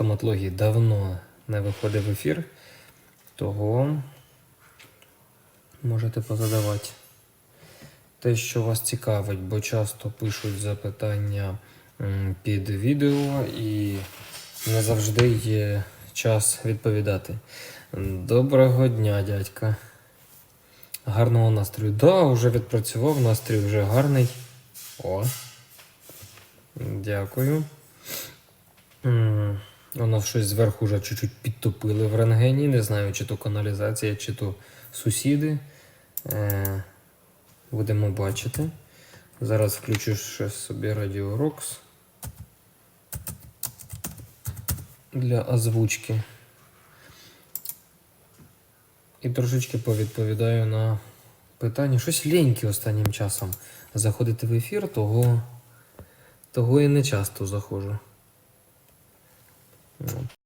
стоматології давно не виходив в ефір, того можете позадавати те, що вас цікавить, бо часто пишуть запитання під відео і не завжди є час відповідати. Доброго дня, дядька. Гарного настрою. Да, вже відпрацював, настрій вже гарний. О. Дякую. Воно щось зверху вже чуть-чуть підтопили в рентгені. Не знаю, чи то каналізація, чи то сусіди. Е, будемо бачити. Зараз включу ще собі радіо Рокс для озвучки. І трошечки повідповідаю на питання. Щось ліньки останнім часом заходити в ефір, того, того і не часто заходжу. everyone.